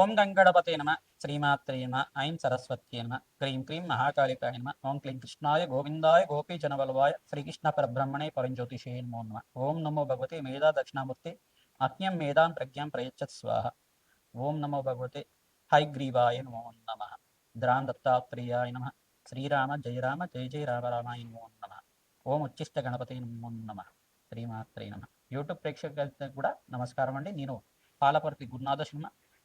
ఓం గంగణపతే నమ శ్రీమాత్రే నమ ఐం సరస్వత్యే నమ క్రీం క్రీం మహాకాళికాయ నమ ఓం క్లీం కృష్ణాయ గోవిందాయ గోపీ జనవల్వాయ శ్రీకృష్ణ పరబ్రహ్మణే పరంజ్యోతిషే నమో నమ. ఓం నమో భగవతే మేధా దక్షిణామూర్తి అజ్ఞం మేధాం ప్రజ్ఞాం ప్రయచ్చత్ స్వాహ. ఓం నమో భగవతే హైగ్రీవాయ నమో నమ. ద్రాం దత్తాత్రేయాయ నమ. శ్రీరామ జయ రామ జయ జయ రామ రామాయ నమో నమ. ఓం ఉచ్చిష్ట గణపతి నమో నమ. శ్రీమాత్రే నమ. యూట్యూబ్ ప్రేక్షకులకు కూడా నమస్కారం అండి. నేను పాలపర్తి గురునాథ శర్మ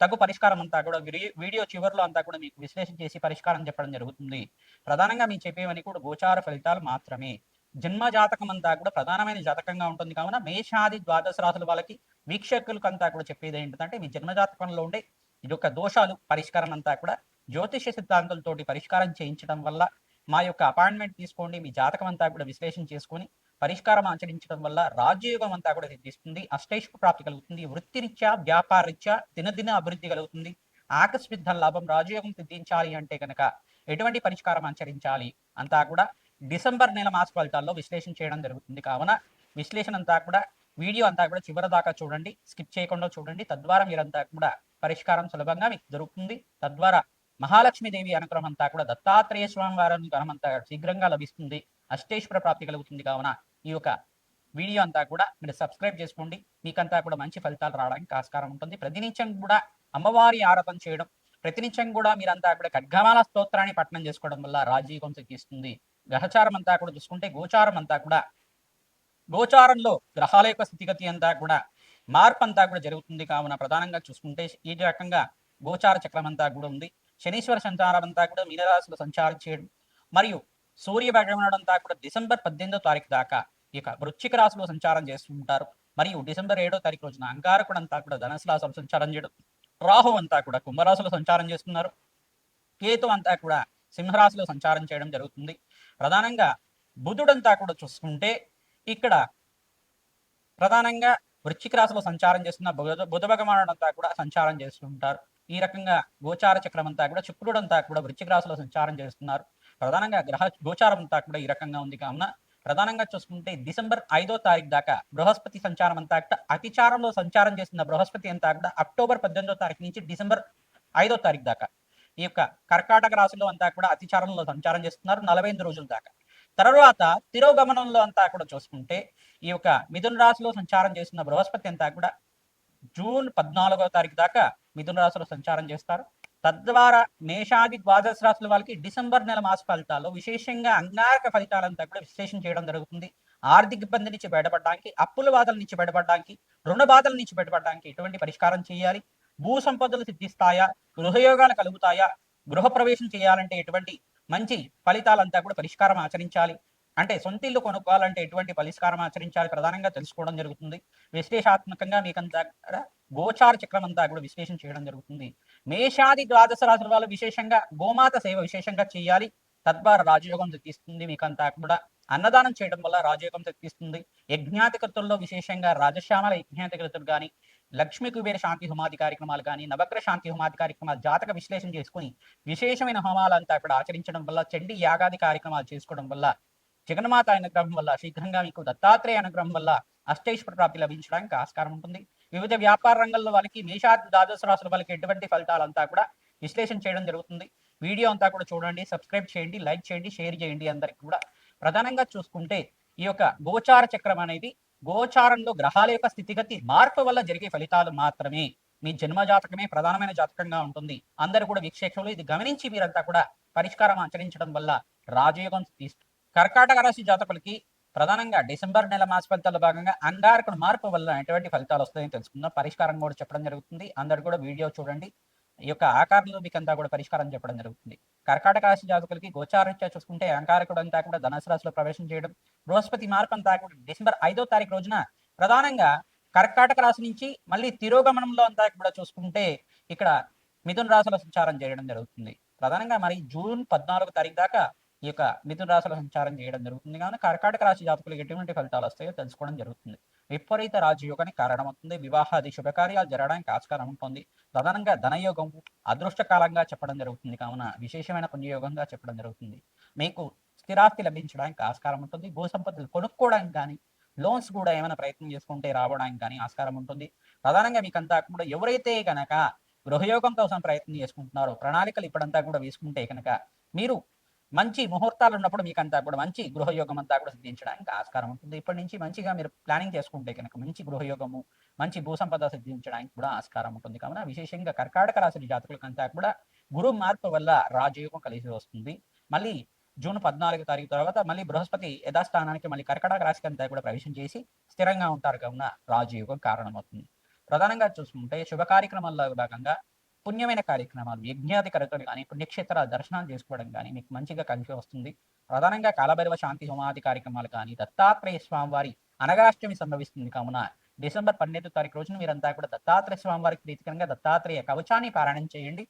తగు పరిష్కారం అంతా కూడా వీడియో చివరిలో అంతా కూడా మీకు విశ్లేషణ చేసి పరిష్కారం చెప్పడం జరుగుతుంది. ప్రధానంగా మీకు చెప్పేవని కూడా గోచార ఫలితాలు మాత్రమే. జన్మ జాతకం అంతా కూడా ప్రధానమైన జాతకంగా ఉంటుంది కావున మేషాది ద్వాదశ రాశుల వాళ్ళకి వీక్షకులకు అంతా కూడా చెప్పేది ఏంటంటే మీ జన్మ జాతకంలో ఉండే ఇది యొక్క దోషాలు పరిష్కారం అంతా కూడా జ్యోతిష సిద్ధాంతాలతోటి పరిష్కారం చేయించడం వల్ల మా యొక్క అపాయింట్మెంట్ తీసుకోండి మీ జాతకం అంతా కూడా విశ్లేషణ చేసుకొని పరిష్కారం ఆచరించడం వల్ల రాజయోగం అంతా కూడా సిద్ధిస్తుంది. అష్టైష్ ప్రాప్తి కలుగుతుంది. వృత్తిరీత్యా వ్యాపారరీత్యా దినదిన అభివృద్ధి కలుగుతుంది. ఆకస్మిక లాభం రాజయోగం సిద్ధించాలి అంటే కనుక ఎటువంటి పరిష్కారం ఆచరించాలి అంతా కూడా డిసెంబర్ నెల మాస ఫలితాల్లో విశ్లేషణ చేయడం జరుగుతుంది. కావున విశ్లేషణ అంతా కూడా వీడియో అంతా కూడా చివరి దాకా చూడండి. స్కిప్ చేయకుండా చూడండి. తద్వారా మీరంతా కూడా పరిష్కారం సులభంగా మీకు దొరుకుతుంది. తద్వారా మహాలక్ష్మీదేవి అనుగ్రహం అంతా కూడా దత్తాత్రేయ స్వామి వారి అనుగ్రహం అంతా శీఘ్రంగా లభిస్తుంది. అష్టేశ్వర ప్రాప్తి కలుగుతుంది. కావున ఈ యొక్క వీడియో అంతా కూడా మీరు సబ్స్క్రైబ్ చేసుకోండి. మీకంతా కూడా మంచి ఫలితాలు రావడానికి ఆస్కారం ఉంటుంది. ప్రతినిత్యం కూడా అమ్మవారి ఆరాధన చేయడం ప్రతినిత్యం కూడా మీరంతా కూడా ఖడ్గమాల స్తోత్రాన్ని పఠనం చేసుకోవడం వల్ల రాజీవం సిద్ధిస్తుంది. గ్రహచారం అంతా కూడా చూసుకుంటే గోచారం అంతా కూడా గోచారంలో గ్రహాల యొక్క స్థితిగతి అంతా కూడా మార్పు అంతా కూడా జరుగుతుంది. కావున ప్రధానంగా చూసుకుంటే ఈ రకంగా గోచార చక్రం అంతా కూడా ఉంది. శనీశ్వర సంచారం అంతా కూడా మీనరాశిలో సంచారం చేయడం మరియు సూర్య భగవానుడు అంతా కూడా డిసెంబర్ పద్దెనిమిదో తారీఖు దాకా ఇక వృశ్చిక రాశిలో సంచారం చేస్తుంటారు మరియు డిసెంబర్ ఏడో తారీఖు రోజున అంగారకుడు అంతా కూడా ధనుసు రాశిలో సంచారం చేయడం రాహు అంతా కూడా కుంభరాశిలో సంచారం చేస్తున్నారు. కేతు అంతా కూడా సింహరాశిలో సంచారం చేయడం జరుగుతుంది. ప్రధానంగా బుధుడంతా కూడా చూసుకుంటే ఇక్కడ ప్రధానంగా వృశ్చిక రాశిలో సంచారం చేస్తున్న బుధ బుధ భగవానుడు అంతా కూడా సంచారం చేస్తుంటారు ఈ రకంగా గోచార చక్రం అంతా కూడా శుక్రుడు అంతా కూడా వృశ్చిక రాశిలో సంచారం చేస్తున్నారు. ప్రధానంగా గ్రహ గోచారం అంతా కూడా ఈ రకంగా ఉంది. కావున ప్రధానంగా చూసుకుంటే డిసెంబర్ ఐదో తారీఖు దాకా బృహస్పతి సంచారం అంతా కూడా అతిచారంలో సంచారం చేస్తున్న బృహస్పతి అంతా కూడా అక్టోబర్ పద్దెనిమిదో తారీఖు నుంచి డిసెంబర్ ఐదో తారీఖు దాకా ఈ యొక్క కర్కాటక రాశిలో అంతా కూడా అతిచారంలో సంచారం చేస్తున్నారు నలభై ఎనిమిది రోజుల దాకా. తర్వాత తిరోగమనంలో అంతా కూడా చూసుకుంటే ఈ యొక్క మిథున రాశిలో సంచారం చేస్తున్న బృహస్పతి అంతా కూడా జూన్ పద్నాలుగో తారీఖు దాకా మిథున రాశిలో సంచారం చేస్తారు. తద్వారా మేషాది ద్వాదశ రాశుల వాళ్ళకి డిసెంబర్ నెల మాస ఫలితాల్లో విశేషంగా అంగారక ఫలితాలంతా కూడా విశ్లేషణ చేయడం జరుగుతుంది. ఆర్థిక ఇబ్బంది నుంచి బయటపడడానికి అప్పుల బాధల నుంచి బయటపడడానికి రుణ బాధల నుంచి బయటపడడానికి ఎటువంటి పరిష్కారం చేయాలి? భూ సంపదలు సిద్ధిస్తాయా? గృహయోగాలు కలుగుతాయా? గృహ ప్రవేశం చేయాలంటే ఎటువంటి మంచి ఫలితాలంతా కూడా పరిష్కారం ఆచరించాలి. అంటే సొంత ఇల్లు కొనుక్కోవాలంటే ఎటువంటి పరిష్కారం ఆచరించాలి ప్రధానంగా తెలుసుకోవడం జరుగుతుంది. విశ్లేషాత్మకంగా మీకంతా గోచార చక్రం అంతా కూడా విశ్లేషణ చేయడం జరుగుతుంది. మేషాది ద్వాదశ రాశుల వాళ్ళు విశేషంగా గోమాత సేవ విశేషంగా చేయాలి. తద్వారా రాజయోగం తెప్పిస్తుంది మీకంతా కూడా. అన్నదానం చేయడం వల్ల రాజయోగం తెప్పిస్తుంది. యజ్ఞాతికృతుల్లో విశేషంగా రాజశ్యామల యజ్ఞాతికృతులు కానీ లక్ష్మీ కుబేర శాంతి హోమాది కార్యక్రమాలు కానీ నవగ్రహ శాంతి హోమాది కార్యక్రమాలు జాతక విశ్లేషణ చేసుకుని విశేషమైన హోమాలంతా అక్కడ ఆచరించడం వల్ల చండి యాగాది కార్యక్రమాలు చేసుకోవడం వల్ల జగన్మాత అనుగ్రహం వల్ల శీఘ్రంగా మీకు దత్తాత్రేయ అనుగ్రహం వల్ల అష్టైశ్వర ప్రాప్తి లభించడానికి ఆస్కారం ఉంటుంది. వివిధ వ్యాపార రంగంలో వాళ్ళకి మేషాది ద్వాదశ రాసుల వాళ్ళకి ఎటువంటి ఫలితాలంతా కూడా విశ్లేషణ చేయడం జరుగుతుంది. వీడియో అంతా కూడా చూడండి సబ్స్క్రైబ్ చేయండి లైక్ చేయండి షేర్ చేయండి అందరికి కూడా. ప్రధానంగా చూసుకుంటే ఈ యొక్క గోచార చక్రం అనేది గోచారంలో గ్రహాల యొక్క స్థితిగతి మార్పు వల్ల జరిగే ఫలితాలు మాత్రమే. మీ జన్మ జాతకమే ప్రధానమైన జాతకంగా ఉంటుంది. అందరూ కూడా వీక్షకులు ఇది గమనించి మీరంతా కూడా పరిష్కారం ఆచరించడం వల్ల రాజయోగం కర్కాటక రాశి జాతకులకి ప్రధానంగా డిసెంబర్ నెల మాస ఫలితాల్లో భాగంగా అంగారకుడు మార్పు వల్ల ఎటువంటి ఫలితాలు వస్తాయని తెలుసుకుందాం. పరిష్కారం కూడా చెప్పడం జరుగుతుంది. అందరు కూడా వీడియో చూడండి. ఈ యొక్క ఆకారంలో మీకు అంతా కూడా పరిష్కారం చెప్పడం జరుగుతుంది. కర్కాటక రాశి జాతకులకి గోచారీత్యా చూసుకుంటే అంగారకుడు అంతా కూడా ధనసు రాశిలో ప్రవేశం చేయడం బృహస్పతి మార్పు అంతా కూడా డిసెంబర్ ఐదో తారీఖు రోజున ప్రధానంగా కర్కాటక రాశి నుంచి మళ్ళీ తిరోగమనంలో అంతా కూడా చూసుకుంటే ఇక్కడ మిథున రాశుల సంచారం చేయడం జరుగుతుంది. ప్రధానంగా మరి జూన్ పద్నాలుగు తారీఖు దాకా ఈ యొక్క మిథున రాశుల సంచారం చేయడం జరుగుతుంది. కావున కర్కాటక రాశి జాతకులకు ఎటువంటి ఫలితాలు వస్తాయో తెలుసుకోవడం జరుగుతుంది. విపరీత రాజయోగానికి కారణమవుతుంది. వివాహాది శుభకార్యాలు జరగడానికి ఆస్కారం ఉంటుంది. ప్రధానంగా ధనయోగం అదృష్టకాలంగా చెప్పడం జరుగుతుంది. కావున విశేషమైన పుణ్యయోగంగా చెప్పడం జరుగుతుంది. మీకు స్థిరాస్తి లభించడానికి ఆస్కారం ఉంటుంది. భూ సంపత్తులు కొనుక్కోవడానికి కానీ లోన్స్ కూడా ఏమైనా ప్రయత్నం చేసుకుంటే రావడానికి కానీ ఆస్కారం ఉంటుంది. ప్రధానంగా మీకంతా కూడా ఎవరైతే కనుక గృహయోగం కోసం ప్రయత్నం చేసుకుంటున్నారో ప్రణాళికలు ఇప్పుడంతా కూడా వేసుకుంటే కనుక మీరు మంచి ముహూర్తాలు ఉన్నప్పుడు మీకు అంతా కూడా మంచి గృహయోగం అంతా కూడా సిద్ధించడానికి ఆస్కారం ఉంటుంది. ఇప్పటి నుంచి మంచిగా మీరు ప్లానింగ్ చేసుకుంటే కనుక మంచి గృహయోగము మంచి భూసంపద సిద్ధించడానికి కూడా ఆస్కారం ఉంటుంది. కావున విశేషంగా కర్కాటక రాశి జాతకులకంతా కూడా గురు మార్పు వల్ల రాజయోగం కలిసి వస్తుంది. మళ్ళీ జూన్ పద్నాలుగు తారీఖు తర్వాత మళ్ళీ బృహస్పతి యథాస్థానానికి మళ్ళీ కర్కటక రాశికి అంతా కూడా ప్రవేశం చేసి స్థిరంగా ఉంటారు. కావున రాజయోగం కారణమవుతుంది. ప్రధానంగా చూసుకుంటే శుభ కార్యక్రమాల్లో భాగంగా పుణ్యమైన కార్యక్రమాలు యజ్ఞాది కరకలు కానీ పుణ్యక్షేత్ర దర్శనాలు చేసుకోవడం కానీ మీకు మంచిగా కలిసి వస్తుంది. ప్రధానంగా కాలభైరవ శాంతి హోమాది కార్యక్రమాలు కానీ దత్తాత్రేయ స్వామివారి అనగాష్టమి సంభవిస్తుంది కావున డిసెంబర్ పన్నెండు తారీఖు రోజున మీరంతా కూడా దత్తాత్రేయ స్వామివారికి ప్రీతికరంగా దత్తాత్రేయ కవచాన్ని పారాయణం చేయండి.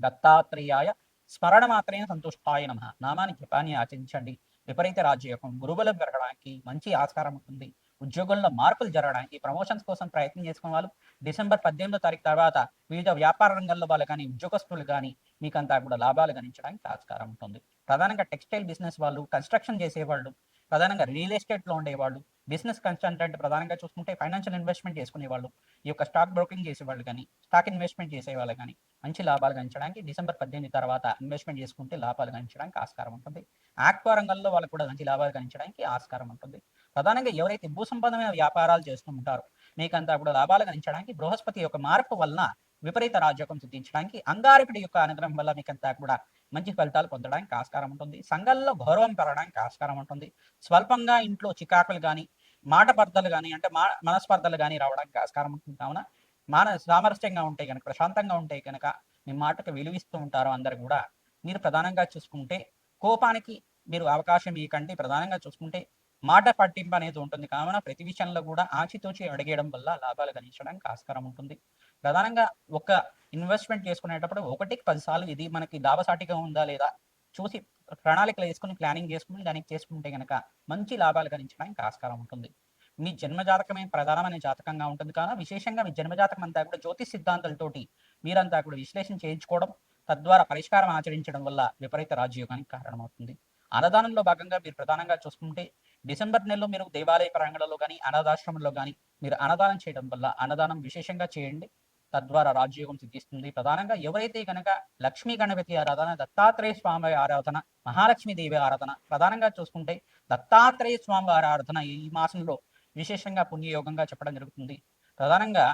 దత్తాత్రేయాయ స్మరణ మాత్రమే సంతుష్టాయ నమ. నామాన్ని జపాన్ని ఆచరించండి. విపరీత రాజ్యయోగం గురుబలం పెరగడానికి మంచి ఆస్కారం ఉంటుంది. ఉద్యోగంలో మార్పులు జరగడానికి ప్రమోషన్స్ కోసం ప్రయత్నం చేసుకున్న వాళ్ళు డిసెంబర్ పద్దెనిమిదో తారీఖు తర్వాత వివిధ వ్యాపార రంగంలో వాళ్ళు కానీ ఉద్యోగస్తులు కానీ మీకంతా కూడా లాభాలు గణించడానికి ఆస్కారం ఉంటుంది. ప్రధానంగా టెక్స్టైల్ బిజినెస్ వాళ్ళు కన్స్ట్రక్షన్ చేసేవాళ్ళు ప్రధానంగా రియల్ ఎస్టేట్లో ఉండేవాళ్ళు బిజినెస్ కన్సల్టెంట్ ప్రధానంగా చూసుకుంటే ఫైనాన్షియల్ ఇన్వెస్ట్మెంట్ చేసుకునేవాళ్ళు ఈ యొక్క స్టాక్ బ్రోకింగ్ చేసేవాళ్ళు కానీ స్టాక్ ఇన్వెస్ట్మెంట్ చేసేవాళ్ళు కానీ మంచి లాభాలు గణించడానికి డిసెంబర్ పద్దెనిమిది తర్వాత ఇన్వెస్ట్మెంట్ చేసుకుంటే లాభాలు గణించడానికి ఆస్కారం ఉంటుంది. ఆక్వా రంగంలో వాళ్ళకు కూడా మంచి లాభాలు గణించడానికి ఆస్కారం ఉంటుంది. ప్రధానంగా ఎవరైతే భూ సంబంధమైన వ్యాపారాలు చేస్తూ ఉంటారో మీకంతా కూడా లాభాలు గణించడానికి బృహస్పతి యొక్క మార్పు వలన విపరీత రాజ్యోగం సిద్ధించడానికి అంగారకుడి యొక్క అనుగ్రహం వల్ల మీకంతా కూడా మంచి ఫలితాలు పొందడానికి ఆస్కారం ఉంటుంది. సంఘంలో గౌరవం పెరగడానికి ఆస్కారం ఉంటుంది. స్వల్పంగా ఇంట్లో చికాకులు కానీ మాట పర్దలు కానీ అంటే మా మనస్పర్ధలు కానీ రావడానికి ఆస్కారం ఉంటుంది. కావున మాన సామరస్యంగా ఉంటే కనుక ప్రశాంతంగా ఉంటే కనుక మీ మాటకు విలువిస్తూ ఉంటారు అందరు కూడా. మీరు ప్రధానంగా చూసుకుంటే కోపానికి మీరు అవకాశం ఇవ్వకండి ప్రధానంగా చూసుకుంటే మాట పట్టింపు అనేది ఉంటుంది. కావున ప్రతి విషయంలో కూడా ఆచితూచి అడిగేయడం వల్ల లాభాలు గణించడానికి ఆస్కారం ఉంటుంది. ప్రధానంగా ఒక ఇన్వెస్ట్మెంట్ చేసుకునేటప్పుడు ఒకటికి పదిసార్లు ఇది మనకి లాభసాటిగా ఉందా లేదా చూసి ప్రణాళికలు వేసుకుని ప్లానింగ్ చేసుకుని దానికి చేసుకుంటే కనుక మంచి లాభాలు గణించడానికి ఆస్కారం ఉంటుంది. మీ జన్మజాతకమే ప్రధానమైన జాతకంగా ఉంటుంది. కావున విశేషంగా మీ జన్మజాతకం అంతా కూడా జ్యోతిష్ సిద్ధాంతాలతోటి మీరంతా కూడా విశ్లేషణ చేయించుకోవడం తద్వారా పరిష్కారం ఆచరించడం వల్ల విపరీత రాజయోగానికి కారణమవుతుంది. అన్నదానంలో భాగంగా మీరు ప్రధానంగా చూసుకుంటే డిసెంబర్ నెలలో మీరు దేవాలయ ప్రాంగణంలో కానీ అనాథాశ్రమంలో కానీ మీరు అన్నదానం చేయడం వల్ల అన్నదానం విశేషంగా చేయండి. తద్వారా రాజయోగం సిద్ధిస్తుంది. ప్రధానంగా ఎవరైతే కనుక లక్ష్మీ గణపతి ఆరాధన దత్తాత్రేయ స్వామి ఆరాధన మహాలక్ష్మి దేవి ఆరాధన ప్రధానంగా చూసుకుంటే దత్తాత్రేయ స్వామి వారి ఆరాధన ఈ మాసంలో విశేషంగా పుణ్యయోగంగా చెప్పడం జరుగుతుంది. ప్రధానంగా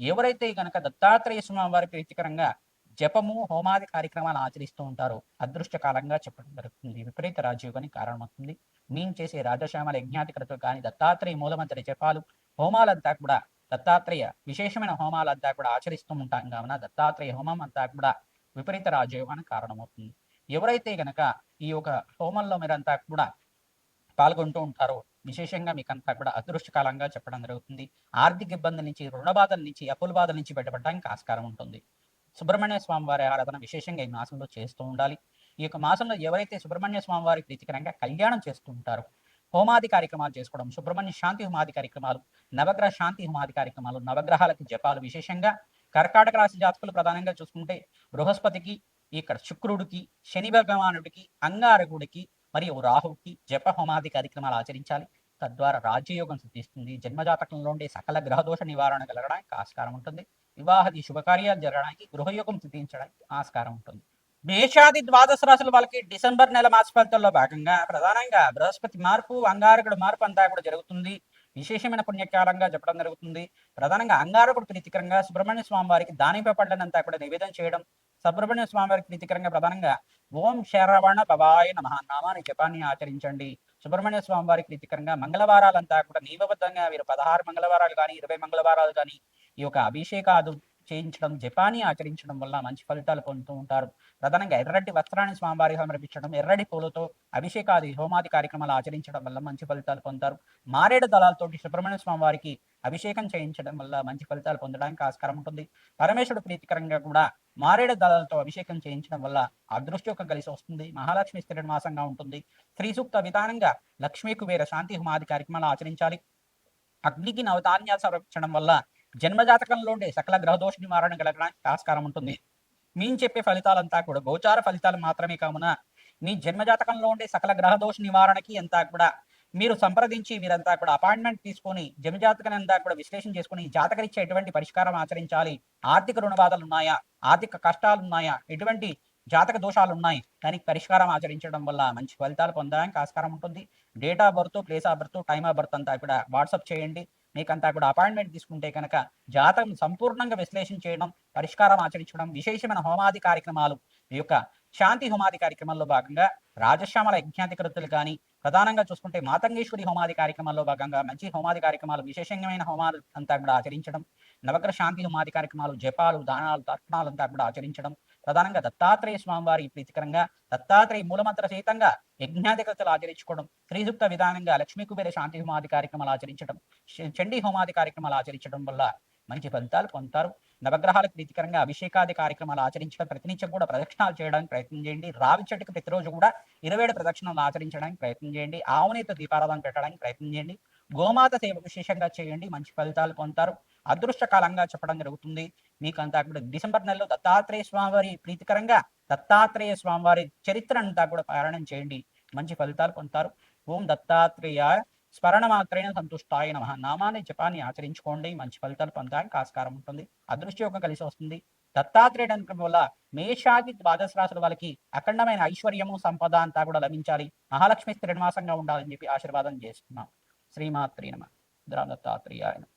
ఎవరైతే కనుక దత్తాత్రేయ స్వామి వారి ప్రీతికరంగా జపము హోమాది కార్యక్రమాలు ఆచరిస్తూ ఉంటారో. అదృష్ట కాలంగా చెప్పడం జరుగుతుంది. విపరీత రాజయోగానికి కారణమవుతుంది. మేము చేసే రాజశ్యామల యజ్ఞాధికృతులు కానీ దత్తాత్రేయ మూలమంత్రి జపాలు హోమాలంతా కూడా దత్తాత్రేయ విశేషమైన హోమాలంతా కూడా ఆచరిస్తూ ఉంటాం. కావున దత్తాత్రేయ హోమం అంతా కూడా విపరీత రాజయోగానికి కారణమవుతుంది. ఎవరైతే గనక ఈ యొక్క హోమంలో మీరంతా కూడా పాల్గొంటూ ఉంటారో విశేషంగా మీకు అంతా కూడా అదృష్టకాలంగా చెప్పడం జరుగుతుంది. ఆర్థిక ఇబ్బందుల నుంచి రుణ బాధల నుంచి అప్పుల బాధల నుంచి బయటపడడానికి ఆస్కారం ఉంటుంది. సుబ్రహ్మణ్య స్వామి వారి ఆరాధన విశేషంగా ఈ మాసంలో చేస్తూ ఉండాలి. ఈ యొక్క మాసంలో ఎవరైతే సుబ్రహ్మణ్య స్వామి వారి ప్రీతికరంగా కళ్యాణం చేస్తూ ఉంటారో హోమాది కార్యక్రమాలు చేసుకోవడం సుబ్రహ్మణ్య శాంతి హోమాది కార్యక్రమాలు నవగ్రహ శాంతి హోమాది కార్యక్రమాలు నవగ్రహాలకి జపాలు విశేషంగా కర్కాటక రాశి జాతకులు ప్రధానంగా చూసుకుంటే బృహస్పతికి ఇక్కడ శుక్రుడికి శని భగవానుడికి అంగారకుడికి మరియు రాహుకి జప హోమాది కార్యక్రమాలు ఆచరించాలి. తద్వారా రాజ్యయోగం సిద్ధిస్తుంది. జన్మజాతకంలో ఉండే సకల గ్రహదోష నివారణ కలగడానికి ఆస్కారం ఉంటుంది. వివాహది శుభకార్యాలు జరగడానికి గృహయోగం సిద్ధించడానికి ఆస్కారం ఉంటుంది. మేషాది ద్వాదశ రాశుల వాళ్ళకి డిసెంబర్ నెల మాస ఫలితాల్లో భాగంగా ప్రధానంగా బృహస్పతి మార్పు అంగారకుడు మార్పు అంతా కూడా జరుగుతుంది. విశేషమైన పుణ్యకాలంగా చెప్పడం జరుగుతుంది. ప్రధానంగా అంగారకుడు ప్రీతికరంగా సుబ్రహ్మణ్య స్వామి వారికి దానిపై పడ్డనంతా కూడా నివేదన చేయడం సుబ్రహ్మణ్య స్వామి వారికి ప్రీతికరంగా ప్రధానంగా ఓం శరవణ భవాయ నమ జపాన్ని ఆచరించండి. సుబ్రహ్మణ్య స్వామి వారికి ప్రీతికరంగా మంగళవారాలంతా కూడా నియమబద్ధంగా వీరు పదహారు మంగళవారాలు కానీ ఇరవై మంగళవారాలు కానీ ఈ యొక్క అభిషేకాదు చేయించడం జపాని ఆచరించడం వల్ల మంచి ఫలితాలు పొందుతూ ఉంటారు. ప్రధానంగా ఎర్రటి వస్త్రాన్ని స్వామివారికి సమర్పించడం ఎర్రటి పూలతో అభిషేకాది హోమాది కార్యక్రమాలు ఆచరించడం వల్ల మంచి ఫలితాలు పొందుతారు. మారేడు దళాలతోటి సుబ్రహ్మణ్య స్వామివారికి అభిషేకం చేయించడం వల్ల మంచి ఫలితాలు పొందడానికి ఆస్కారం ఉంటుంది. పరమేశ్వరుడు ప్రీతికరంగా కూడా మారేడు దళాలతో అభిషేకం చేయించడం వల్ల అదృష్టం కలిసి వస్తుంది. మహాలక్ష్మి స్థిర మాసంగా ఉంటుంది. శ్రీ సూక్త విధానంగా లక్ష్మీ కుబేర శాంతి హోమాది కార్యక్రమాలు ఆచరించాలి. అగ్నికి నవధాన్యాలు సమర్పించడం వల్ల జన్మజాతకంలో ఉండే సకల గ్రహదోష నివారణ కలగడానికి ఆస్కారం ఉంటుంది. మేము చెప్పే ఫలితాలంతా కూడా గోచార ఫలితాలు మాత్రమే కావున మీ జన్మజాతకంలో ఉండే సకల గ్రహదోష నివారణకి అంతా కూడా మీరు సంప్రదించి మీరంతా కూడా అపాయింట్మెంట్ తీసుకొని జన్మజాతకం అంతా కూడా విశ్లేషణ చేసుకుని జాతకరిచ్చే ఎటువంటి పరిష్కారం ఆచరించాలి. ఆర్థిక రుణ బాధలు ఉన్నాయా ఆర్థిక కష్టాలు ఉన్నాయా ఎటువంటి జాతక దోషాలు ఉన్నాయి దానికి పరిష్కారం ఆచరించడం వల్ల మంచి ఫలితాలు పొందడానికి ఆస్కారం ఉంటుంది. Date of birth place of birth time of birth అంతా కూడా వాట్సాప్ చేయండి. మీకంతా కూడా అపాయింట్మెంట్ తీసుకుంటే కనుక జాతకం సంపూర్ణంగా విశ్లేషణ చేయడం పరిష్కారం ఆచరించడం విశేషమైన హోమాది కార్యక్రమాలు ఈ యొక్క శాంతి హోమాది కార్యక్రమాల్లో భాగంగా రాజశ్యామల యజ్ఞాధికృతులు కానీ ప్రధానంగా చూసుకుంటే మాతంగేశ్వరి హోమాది కార్యక్రమాల్లో భాగంగా మంచి హోమాది కార్యక్రమాలు విశేషమైన హోమాలు అంతా కూడా ఆచరించడం నవగ్రహ శాంతి హోమాది కార్యక్రమాలు జపాలు దానాలు తర్పణాలు అంతా కూడా ఆచరించడం ప్రధానంగా దత్తాత్రేయ స్వామివారి ప్రీతికరంగా దత్తాత్రేయ మూలమంత్ర సహితంగా యజ్ఞాధికృతలు ఆచరించుకోవడం శ్రీసూక్త విధానంగా లక్ష్మీ కుబేర శాంతి హోమాది కార్యక్రమాలు ఆచరించడం చండీ హోమాది కార్యక్రమాలు ఆచరించడం వల్ల మంచి ఫలితాలు పొందుతారు. నవగ్రహాలకు ప్రీతికరంగా అభిషేకాది కార్యక్రమాలు ఆచరించడం ప్రతినిత్యం కూడా ప్రదక్షిణాలు చేయడానికి ప్రయత్నం చేయండి. రావి చెట్టుకు ప్రతిరోజు కూడా ఇరవై ఏడు ప్రదక్షిణాలు ఆచరించడానికి ప్రయత్నం చేయండి. ఆవునేతో దీపారాధన పెట్టడానికి ప్రయత్నం చేయండి. గోమాత సేవ విశేషంగా చేయండి. మంచి ఫలితాలు పొందుతారు. అదృష్టకాలంగా చెప్పడం జరుగుతుంది. మీకు అంతా కూడా డిసెంబర్ నెలలో దత్తాత్రేయ స్వామివారి ప్రీతికరంగా దత్తాత్రేయ స్వామివారి చరిత్ర అంతా కూడా పారాయణం చేయండి. మంచి ఫలితాలు పొందుతారు. ఓం దత్తాత్రేయ స్మరణ మాత్రైన సంతుష్టాయ నమ. నామాన్ని జపాన్ని ఆచరించుకోండి. మంచి ఫలితాలు పొందడానికి ఆస్కారం ఉంటుంది. అదృష్టి యొక్క కలిసి వస్తుంది. దత్తాత్రేయుడు అనుకోవడం వల్ల మేషాది ద్వాదశ రాశుల వాళ్ళకి అఖండమైన ఐశ్వర్యము సంపద అంతా కూడా లభించాలి. మహాలక్ష్మి స్థిరమాసంగా ఉండాలని చెప్పి ఆశీర్వాదం చేస్తున్నాం. శ్రీమాత్రి నమ. దత్తాత్రేయ